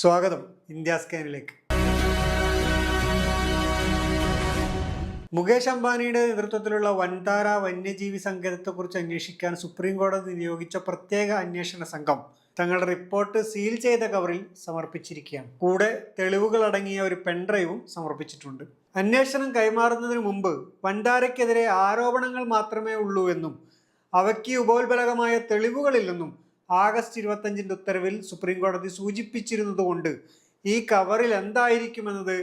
സ്വാഗതം ഇന്ത്യ സ്കാനിലേക്ക്. മുകേഷ് അംബാനിയുടെ നേതൃത്വത്തിലുള്ള വൻതാര വന്യജീവി സങ്കേതത്തെക്കുറിച്ച് അന്വേഷിക്കാൻ സുപ്രീം കോടതി നിയോഗിച്ച പ്രത്യേക അന്വേഷണ സംഘം തങ്ങളുടെ റിപ്പോർട്ട് സീൽ ചെയ്ത കവറിൽ സമർപ്പിച്ചിരിക്കുകയാണ്. കൂടെ തെളിവുകൾ അടങ്ങിയ ഒരു പെൻഡ്രൈവും സമർപ്പിച്ചിട്ടുണ്ട്. അന്വേഷണം കൈമാറുന്നതിന് മുമ്പ് വൻതാരയ്ക്കെതിരെ ആരോപണങ്ങൾ മാത്രമേ ഉള്ളൂ എന്നും അവയ്ക്ക് ഉപോത്ബലകമായ തെളിവുകളില്ലെന്നും ആഗസ്റ്റ് ഇരുപത്തഞ്ചിന്റെ ഉത്തരവിൽ സുപ്രീം കോടതി സൂചിപ്പിച്ചിരുന്നതുകൊണ്ട് ഈ കവറിൽ എന്തായിരിക്കുമെന്നത്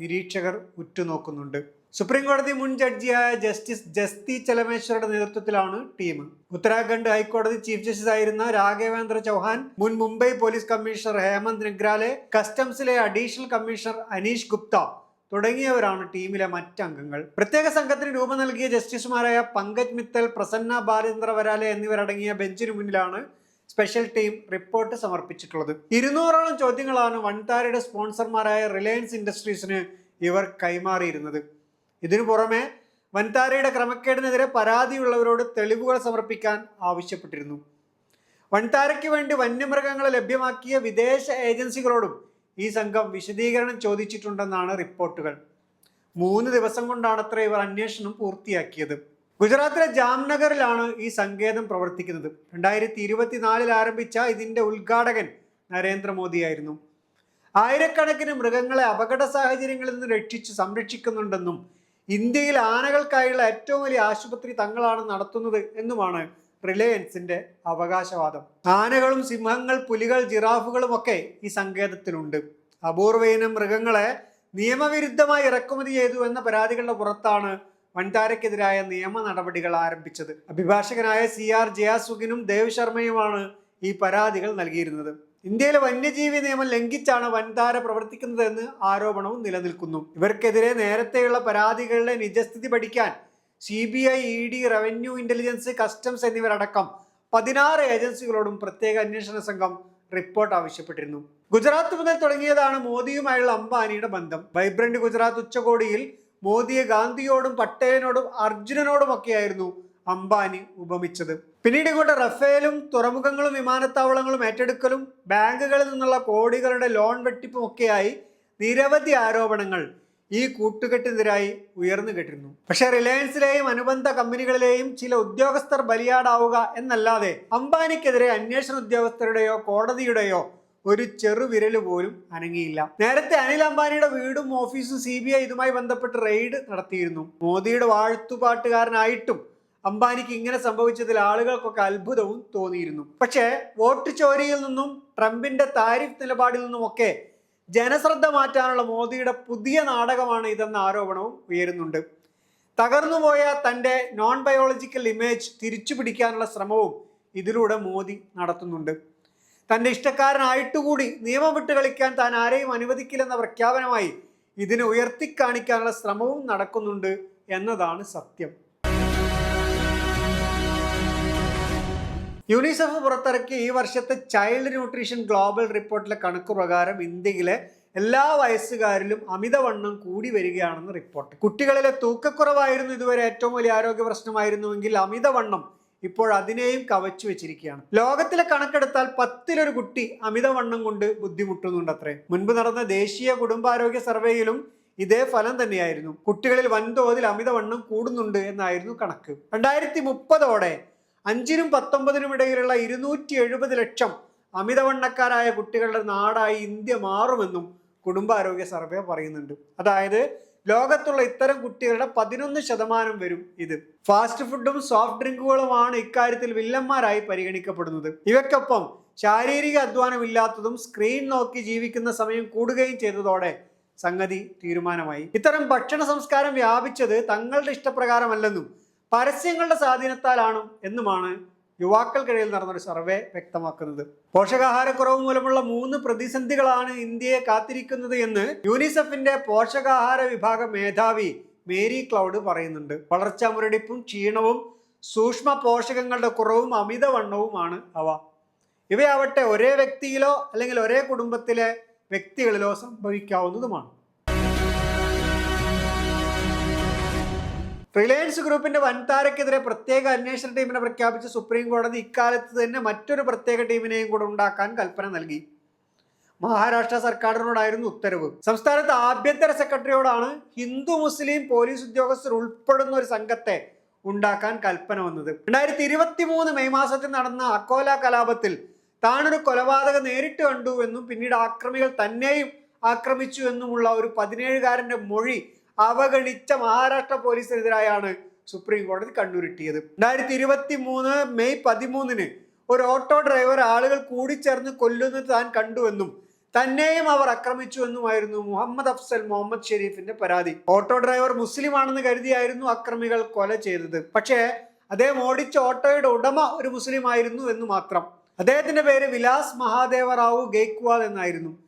നിരീക്ഷകർ ഉറ്റുനോക്കുന്നുണ്ട്. സുപ്രീം കോടതി മുൻ ജഡ്ജിയായ ജസ്റ്റിസ് ജസ്തി ചലമേശ്വരുടെ നേതൃത്വത്തിലാണ് ടീം. ഉത്തരാഖണ്ഡ് ഹൈക്കോടതി ചീഫ് ജസ്റ്റിസ് ആയിരുന്ന രാഘവേന്ദ്ര ചൗഹാൻ മുൻ മുംബൈ പോലീസ് കമ്മീഷണർ ഹേമന്ത് നിഗ്രാലെ കസ്റ്റംസിലെ അഡീഷണൽ കമ്മീഷണർ അനീഷ് ഗുപ്ത തുടങ്ങിയവരാണ് ടീമിലെ മറ്റംഗങ്ങൾ. പ്രത്യേക സംഘത്തിന് രൂപം നൽകിയ ജസ്റ്റിസുമാരായ പങ്കജ് മിത്തൽ പ്രസന്ന ബാലേന്ദ്ര വരാലെ എന്നിവരടങ്ങിയ ബെഞ്ചിനു മുന്നിലാണ് സ്പെഷ്യൽ ടീം റിപ്പോർട്ട് സമർപ്പിച്ചിട്ടുള്ളത്. ഇരുന്നൂറോളം ചോദ്യങ്ങളാണ് വൻതാരയുടെ സ്പോൺസർമാരായ റിലയൻസ് ഇൻഡസ്ട്രീസിന് ഇവർ കൈമാറിയിരുന്നത്. ഇതിനു പുറമെ വൻതാരയുടെ ക്രമക്കേടിനെതിരെ പരാതിയുള്ളവരോട് തെളിവുകൾ സമർപ്പിക്കാൻ ആവശ്യപ്പെട്ടിരുന്നു. വൻതാരയ്ക്ക് വേണ്ടി വന്യമൃഗങ്ങളെ ലഭ്യമാക്കിയ വിദേശ ഏജൻസികളോടും ഈ സംഘം വിശദീകരണം ചോദിച്ചിട്ടുണ്ടെന്നാണ് റിപ്പോർട്ടുകൾ. മൂന്ന് ദിവസം കൊണ്ടാണത്ര ഇവർ അന്വേഷണം പൂർത്തിയാക്കിയത്. ഗുജറാത്തിലെ ജാംനഗറിലാണ് ഈ സങ്കേതം പ്രവർത്തിക്കുന്നത്. രണ്ടായിരത്തി ഇരുപത്തിനാലിൽ ആരംഭിച്ച ഇതിന്റെ ഉദ്ഘാടകൻ നരേന്ദ്രമോദിയായിരുന്നു. ആയിരക്കണക്കിന് മൃഗങ്ങളെ അപകട സാഹചര്യങ്ങളിൽ നിന്ന് രക്ഷിച്ച് സംരക്ഷിക്കുന്നുണ്ടെന്നും ഇന്ത്യയിൽ ആനകൾക്കായുള്ള ഏറ്റവും വലിയ ആശുപത്രി തങ്ങളാണ് നടത്തുന്നത് എന്നുമാണ് റിലയൻസിന്റെ അവകാശവാദം. ആനകളും സിംഹങ്ങൾ പുലികൾ ജിറാഫുകളും ഒക്കെ ഈ സങ്കേതത്തിലുണ്ട്. അപൂർവയിനം മൃഗങ്ങളെ നിയമവിരുദ്ധമായി ഇറക്കുമതി ചെയ്തു എന്ന പരാതികളുടെ പുറത്താണ് വൻതാരയ്ക്കെതിരായ നിയമ നടപടികൾ ആരംഭിച്ചത്. അഭിഭാഷകനായ സി ആർ ജയാസുഖിനും ദേവ് ശർമ്മയുമാണ് ഈ പരാതികൾ നൽകിയിരുന്നത്. ഇന്ത്യയിലെ വന്യജീവി നിയമം ലംഘിച്ചാണ് വൻതാര പ്രവർത്തിക്കുന്നതെന്ന് ആരോപണവും നിലനിൽക്കുന്നു. ഇവർക്കെതിരെ നേരത്തെയുള്ള പരാതികളുടെ നിജസ്ഥിതി പഠിക്കാൻ C B I E D revenue intelligence customs എന്നിവരടക്കം പതിനാറ് ഏജൻസികളോടും പ്രത്യേക അന്വേഷണ സംഘം റിപ്പോർട്ട് ആവശ്യപ്പെട്ടിരുന്നു. ഗുജറാത്ത് മുതൽ തുടങ്ങിയതാണ് മോദിയുമായുള്ള അംബാനിയുടെ ബന്ധം. വൈബ്രന്റ് ഗുജറാത്ത് ഉച്ചകോടിയിൽ മോദിയെ ഗാന്ധിയോടും പട്ടേലിനോടും അർജുനനോടുമൊക്കെയായിരുന്നു അംബാനി ഉപമിച്ചത്. പിന്നീട് ഇങ്ങോട്ട് റഫേലും തുറമുഖങ്ങളും വിമാനത്താവളങ്ങളും ഏറ്റെടുക്കലും ബാങ്കുകളിൽ നിന്നുള്ള കോടികളുടെ ലോൺ വെട്ടിപ്പും ഒക്കെയായി നിരവധി ആരോപണങ്ങൾ ഈ കൂട്ടുകെട്ടിനെതിരായി ഉയർന്നു കേട്ടിരുന്നു. പക്ഷേ റിലയൻസിലെയും അനുബന്ധ കമ്പനികളിലെയും ചില ഉദ്യോഗസ്ഥർ ബലിയാടാവുക എന്നല്ലാതെ അംബാനിക്കെതിരെ അന്വേഷണ ഉദ്യോഗസ്ഥരുടെയോ കോടതിയുടെയോ ഒരു ചെറുവിരൽ പോലും അനങ്ങിയില്ല. നേരത്തെ അനിൽ അംബാനിയുടെ വീടും ഓഫീസും സി ബി ഐ ഇതുമായി ബന്ധപ്പെട്ട് റെയ്ഡ് നടത്തിയിരുന്നു. മോദിയുടെ വാഴ്ത്തുപാട്ടുകാരനായിട്ടും അംബാനിക്ക് ഇങ്ങനെ സംഭവിച്ചതിൽ ആളുകൾക്കൊക്കെ അത്ഭുതവും തോന്നിയിരുന്നു. പക്ഷേ വോട്ട് ചോരിയിൽ നിന്നും ട്രംപിന്റെ താരിഫ് നിലപാടിൽ നിന്നുമൊക്കെ ജനശ്രദ്ധ മാറ്റാനുള്ള മോദിയുടെ പുതിയ നാടകമാണ് ഇതെന്ന ആരോപണവും ഉയരുന്നുണ്ട്. തകർന്നുപോയ തന്റെ നോൺ ബയോളജിക്കൽ ഇമേജ് തിരിച്ചു പിടിക്കാനുള്ള ശ്രമവും ഇതിലൂടെ മോദി നടത്തുന്നുണ്ട്. തന്റെ ഇഷ്ടക്കാരനായിട്ടുകൂടി നിയമം വിട്ട് കളിക്കാൻ താൻ ആരെയും അനുവദിക്കില്ലെന്ന പ്രഖ്യാപനമായി ഇതിനെ ഉയർത്തിക്കാണിക്കാനുള്ള ശ്രമവും നടക്കുന്നുണ്ട് എന്നതാണ് സത്യം. യുനിസെഫ് പുറത്തിറക്കിയ ഈ വർഷത്തെ ചൈൽഡ് ന്യൂട്രീഷൻ ഗ്ലോബൽ റിപ്പോർട്ടിലെ കണക്ക് പ്രകാരം ഇന്ത്യയിലെ എല്ലാ വയസ്സുകാരിലും അമിതവണ്ണം കൂടി വരികയാണെന്ന് റിപ്പോർട്ട്. കുട്ടികളിലെ തൂക്കക്കുറവായിരുന്നു ഇതുവരെ ഏറ്റവും വലിയ ആരോഗ്യ പ്രശ്നമായിരുന്നുവെങ്കിൽ അമിതവണ്ണം ഇപ്പോൾ അതിനെയും കവച്ചു വെച്ചിരിക്കുകയാണ്. ലോകത്തിലെ കണക്കെടുത്താൽ പത്തിലൊരു കുട്ടി അമിതവണ്ണം കൊണ്ട് ബുദ്ധിമുട്ടുന്നുണ്ട് അത്രേ മുൻപ് നടന്ന ദേശീയ കുടുംബാരോഗ്യ സർവേയിലും ഇതേ ഫലം തന്നെയായിരുന്നു. കുട്ടികളിൽ വൻതോതിൽ അമിതവണ്ണം കൂടുന്നുണ്ട് എന്നായിരുന്നു കണക്ക്. രണ്ടായിരത്തി മുപ്പതോടെ അഞ്ചിനും പത്തൊമ്പതിനും ഇടയിലുള്ള ഇരുന്നൂറ്റി എഴുപത് ലക്ഷം അമിതവണ്ണക്കാരായ കുട്ടികളുടെ നാടായി ഇന്ത്യ മാറുമെന്നും കുടുംബാരോഗ്യ സർവേ പറയുന്നുണ്ട്. അതായത് ലോകത്തുള്ള ഇത്തരം കുട്ടികളുടെ പതിനൊന്ന് ശതമാനം വരും ഇത്. ഫാസ്റ്റ് ഫുഡും സോഫ്റ്റ് ഡ്രിങ്കുകളുമാണ് ഇക്കാര്യത്തിൽ വില്ലന്മാരായി പരിഗണിക്കപ്പെടുന്നത്. ഇവയ്ക്കൊപ്പം ശാരീരിക അധ്വാനമില്ലാത്തതും സ്ക്രീൻ നോക്കി ജീവിക്കുന്ന സമയം കൂടുകയും ചെയ്തതോടെ സംഗതി തീരുമാനമായി. ഇത്തരം ഭക്ഷണ സംസ്കാരം വ്യാപിച്ചത് തങ്ങളുടെ ഇഷ്ടപ്രകാരമല്ലെന്നും പരസ്യങ്ങളുടെ സ്വാധീനത്താലാണ് എന്നുമാണ് യുവാക്കൾക്കിടയിൽ നടന്നൊരു സർവേ വ്യക്തമാക്കുന്നത്. പോഷകാഹാരക്കുറവ് മൂലമുള്ള മൂന്ന് പ്രതിസന്ധികളാണ് ഇന്ത്യയെ കാത്തിരിക്കുന്നത് എന്ന് യൂണിസെഫിന്റെ പോഷകാഹാര വിഭാഗ മേധാവി മേരി ക്ലൗഡ് പറയുന്നുണ്ട്. വളർച്ചാ മുരടിപ്പും ക്ഷീണവും സൂക്ഷ്മ പോഷകങ്ങളുടെ കുറവും അമിതവണ്ണവുമാണ് അവ. ഇവയാവട്ടെ ഒരേ വ്യക്തിയിലോ അല്ലെങ്കിൽ ഒരേ കുടുംബത്തിലെ വ്യക്തികളിലോ സംഭവിക്കാവുന്നതുമാണ്. റിലയൻസ് ഗ്രൂപ്പിന്റെ വൻതാരക്കെതിരെ പ്രത്യേക അന്വേഷണ ടീമിനെ പ്രഖ്യാപിച്ച സുപ്രീം കോടതി ഇക്കാലത്ത് തന്നെ മറ്റൊരു പ്രത്യേക ടീമിനെയും കൂടെ ഉണ്ടാക്കാൻ കൽപ്പന നൽകി. മഹാരാഷ്ട്ര സർക്കാരിനോടായിരുന്നു ഉത്തരവ്. സംസ്ഥാനത്ത് ആഭ്യന്തര സെക്രട്ടറിയോടാണ് ഹിന്ദു മുസ്ലിം പോലീസ് ഉദ്യോഗസ്ഥർ ഉൾപ്പെടുന്ന ഒരു സംഘത്തെ ഉണ്ടാക്കാൻ കൽപ്പന വന്നത്. രണ്ടായിരത്തി ഇരുപത്തി മൂന്ന് മെയ് മാസത്തിൽ നടന്ന അക്കോല കലാപത്തിൽ താനൊരു കൊലപാതകം നേരിട്ട് കണ്ടു എന്നും പിന്നീട് ആക്രമികൾ തന്നെയും ആക്രമിച്ചു എന്നുമുള്ള ഒരു പതിനേഴുകാരന്റെ മൊഴി അവഗണിച്ച മഹാരാഷ്ട്ര പോലീസിനെതിരായാണ് സുപ്രീം കോടതി കണ്ണുരുട്ടിയത്. രണ്ടായിരത്തി ഇരുപത്തി മൂന്ന് മെയ് പതിമൂന്നിന് ഒരു ഓട്ടോ ഡ്രൈവർ ആളുകൾ കൂടിച്ചേർന്ന് കൊല്ലുന്നത് താൻ കണ്ടുവെന്നും തന്നെയും അവർ ആക്രമിച്ചു എന്നുമായിരുന്നു മുഹമ്മദ് അഫ്സൽ മുഹമ്മദ് ഷെരീഫിന്റെ പരാതി. ഓട്ടോ ഡ്രൈവർ മുസ്ലിം ആണെന്ന് കരുതിയായിരുന്നു അക്രമികൾ കൊല ചെയ്തത്. പക്ഷേ അദ്ദേഹം ഓടിച്ച ഓട്ടോയുടെ ഉടമ ഒരു മുസ്ലിം ആയിരുന്നു എന്ന് മാത്രം. അദ്ദേഹത്തിന്റെ പേര് വിലാസ് മഹാദേവറാവു ഗെയ്ക്വാദ് എന്നായിരുന്നു.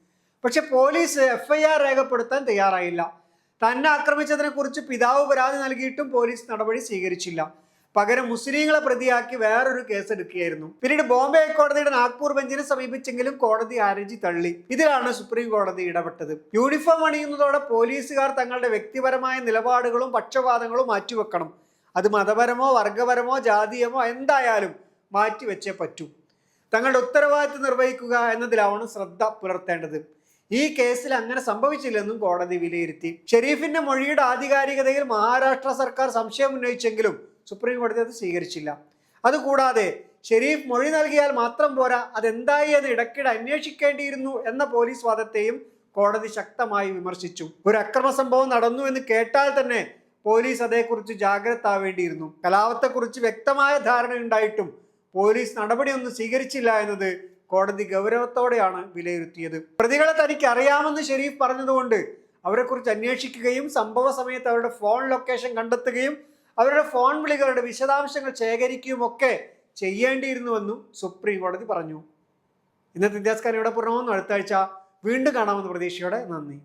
പക്ഷെ പോലീസ് എഫ്ഐആർ രേഖപ്പെടുത്താൻ തയ്യാറായില്ല. തന്നെ ആക്രമിച്ചതിനെ കുറിച്ച് പിതാവ് പരാതി നൽകിയിട്ടും പോലീസ് നടപടി സ്വീകരിച്ചില്ല. പകരം മുസ്ലിങ്ങളെ പ്രതിയാക്കി വേറൊരു കേസ് എടുക്കുകയായിരുന്നു പിന്നീട് ബോംബെ ഹൈക്കോടതിയുടെ നാഗ്പൂർ ബെഞ്ചിനെ സമീപിച്ചെങ്കിലും കോടതി ഹർജി തള്ളി. ഇതിലാണ് സുപ്രീം കോടതി ഇടപെട്ടത്. യൂണിഫോം അണിയുന്നതോടെ പോലീസുകാർ തങ്ങളുടെ വ്യക്തിപരമായ നിലപാടുകളും പക്ഷപാതങ്ങളും മാറ്റിവെക്കണം. അത് മതപരമോ വർഗപരമോ ജാതീയമോ എന്തായാലും മാറ്റിവെച്ചേ പറ്റൂ. തങ്ങളുടെ ഉത്തരവാദിത്വം നിർവഹിക്കുക എന്നതിലാവണം ശ്രദ്ധ പുലർത്തേണ്ടത്. ഈ കേസിൽ അങ്ങനെ സംഭവിച്ചില്ലെന്നും കോടതി വിലയിരുത്തി. ഷെരീഫിന്റെ മൊഴിയുടെ ആധികാരികതയിൽ മഹാരാഷ്ട്ര സർക്കാർ സംശയം ഉന്നയിച്ചെങ്കിലും സുപ്രീം കോടതി അത് സ്വീകരിച്ചില്ല. അതുകൂടാതെ ഷെരീഫ് മൊഴി നൽകിയാൽ മാത്രം പോരാ അതെന്തായി എന്ന് ഇടയ്ക്കിടെ അന്വേഷിക്കേണ്ടിയിരുന്നു എന്ന പോലീസ് വാദത്തെയും കോടതി ശക്തമായി വിമർശിച്ചു. ഒരു അക്രമ സംഭവം നടന്നു എന്ന് കേട്ടാൽ തന്നെ പോലീസ് അതേക്കുറിച്ച് ജാഗ്രത ആവേണ്ടിയിരുന്നു കലാപത്തെക്കുറിച്ച് വ്യക്തമായ ധാരണയുണ്ടായിട്ടും പോലീസ് നടപടിയൊന്നും സ്വീകരിച്ചില്ല എന്നത് കോടതി ഗൗരവത്തോടെയാണ് വിലയിരുത്തിയത്. പ്രതികളെ തനിക്ക് അറിയാമെന്ന് ഷെരീഫ് പറഞ്ഞതുകൊണ്ട് അവരെക്കുറിച്ച് അന്വേഷിക്കുകയും സംഭവ സമയത്ത് അവരുടെ ഫോൺ ലൊക്കേഷൻ കണ്ടെത്തുകയും അവരുടെ ഫോൺ വിളികളുടെ വിശദാംശങ്ങൾ ശേഖരിക്കുകയും ഒക്കെ ചെയ്യേണ്ടിയിരുന്നുവെന്നും സുപ്രീം കോടതി പറഞ്ഞു. ഇന്നത്തെ ഇതിഹാസക്കാരൻ ഇവിടെ പൂർണമെന്നും അടുത്ത ആഴ്ച വീണ്ടും കാണാമെന്ന് പ്രതീക്ഷയോടെ നന്ദി.